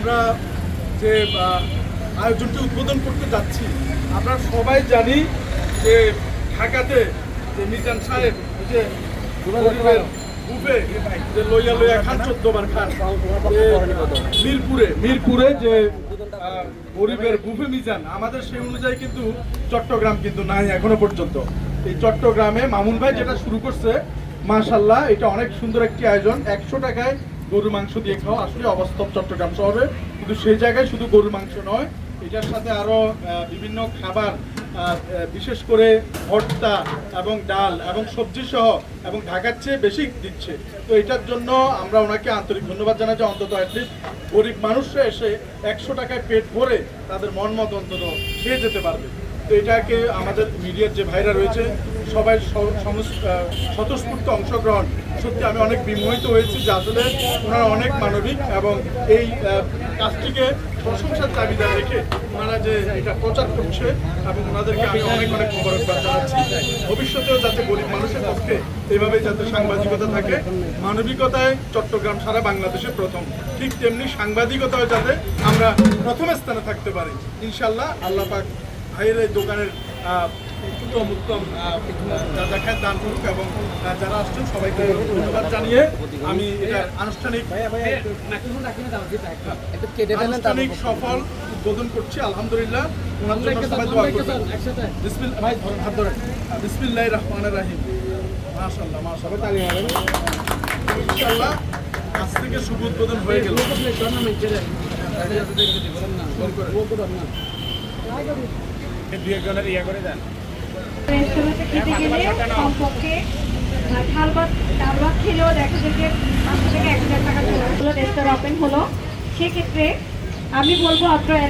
আমরা যে আয়োজনটি উদ্বোধন করতে যাচ্ছি, আমরা সবাই জানি যে ঢাকাতে যে মিজান সাহেব যে মিরপুরে মিরপুরে যে গরিবের আমাদের সেই অনুযায়ী কিন্তু চট্টগ্রাম কিন্তু নাই এখনও পর্যন্ত। এই চট্টগ্রামে মামুন ভাই যেটা শুরু করছে মাশাল্লাহ এটা অনেক সুন্দর একটি আয়োজন। একশো টাকায় গরু মাংস দিয়ে খাওয়া আসলে অবাস্তব চট্টগ্রাম শহরে। কিন্তু সেই জায়গায় শুধু গরু মাংস নয়, এটার সাথে আরও বিভিন্ন খাবার বিশেষ করে ভর্তা এবং ডাল এবং সবজি সহ এবং ঢাকার চেয়ে বেশি দিচ্ছে। তো এটার জন্য আমরা ওনাকে আন্তরিক ধন্যবাদ জানাই যে অন্তত অ্যাটলিস্ট গরিব মানুষরা এসে একশো টাকায় পেট ভরে তাদের মন মতো অন্তত খেয়ে যেতে পারবে। তো এটাকে আমাদের মিডিয়ার যে ভাইরা রয়েছে সবাই স্বতঃস্ফূর্ত অংশগ্রহণ। সত্যি আমি অনেক বিমোহিত হয়েছি যে আসলে ওনারা অনেক মানবিক এবং এই কাজটিকে প্রশংসার চাবিদার রেখে ওনারা যে এটা প্রচার করছে এবং ওনাদেরকে আমি অনেক অনেক মোবারকবাদ জানাচ্ছি। ভবিষ্যতেও যাতে গরিব মানুষের পক্ষে এভাবে যাতে সাংবাদিকতা থাকে, মানবিকতায় চট্টগ্রাম সারা বাংলাদেশে প্রথম। ঠিক তেমনি সাংবাদিকতায় যাতে আমরা প্রথম স্থানে থাকতে পারি। ইনশাল্লাহ আল্লাহ পাক ভাইয়ের এই দোকানের আহ, দেখায় দান করুক এবং যারা আসছেন সবাইকে ধন্যবাদ জানিয়ে আমি এটা আনুষ্ঠানিক আনুষ্ঠানিক সফল উদ্বোধন করছি আলহামদুলিল্লাহ। ওনার জন্য সবাই দোয়া করবেন। বিসমিল ভাই ধরেন হাত ধরেন। বিসমিল্লাহ রহমানের রাহিম। মাশাআল্লাহ মাশাআল্লাহ। ইনশাআল্লাহ আজ থেকে শুভ উদ্বোধন হয়ে গেল। রেস্টুরেন্টে খেতে গেলে কমপক্ষে আহ, ঢাল ভাত ডাল ভাত খেলেও দেখা যায় যে পাঁচশো থেকে এক হাজার টাকা চলে রেস্টুরেন্ট ওপেন হলো। সেক্ষেত্রে আমি বলব আপনার